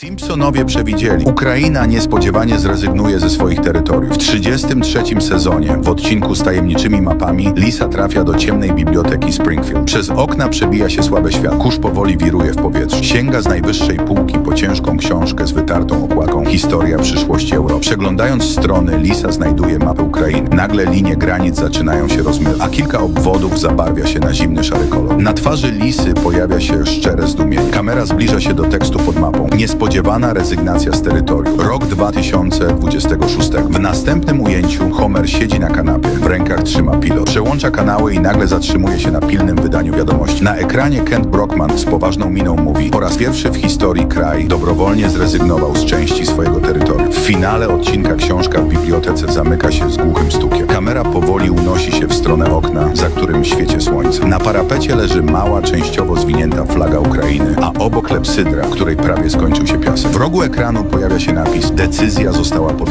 Simpsonowie przewidzieli, Ukraina niespodziewanie zrezygnuje ze swoich terytoriów. W 33 sezonie, w odcinku z tajemniczymi mapami, Lisa trafia do ciemnej biblioteki Springfield. Przez okna przebija się słabe światło. Kurz powoli wiruje w powietrzu. Sięga z najwyższej półki po ciężką książkę z wytartą okładką. Historia przyszłości Europy. Przeglądając strony, Lisa znajduje mapę Ukrainy. Nagle linie granic zaczynają się rozmywać, a kilka obwodów zabarwia się na zimny szary kolor. Na twarzy Lisy pojawia się szczere zdumienie. Kamera zbliża się do tekstu pod mapą. Niespodziewana rezygnacja z terytorium. Rok 2026. W następnym ujęciu Homer siedzi na kanapie. W rękach trzyma pilot. Przełącza kanały i nagle zatrzymuje się na pilnym wydaniu wiadomości. Na ekranie Kent Brockman z poważną miną mówi Po raz pierwszy w historii kraj dobrowolnie zrezygnował z części swojego terytorium. W finale odcinka książka w bibliotece zamyka się z głuchym stukiem. Kamera powoli unosi się w stronę okna, za którym świecie słońce. Na parapecie leży mała, częściowo zwinięta flaga Ukrainy, a obok lepsydra, w której prawie skończył się piasek. W rogu ekranu pojawia się napis Decyzja została podjęta.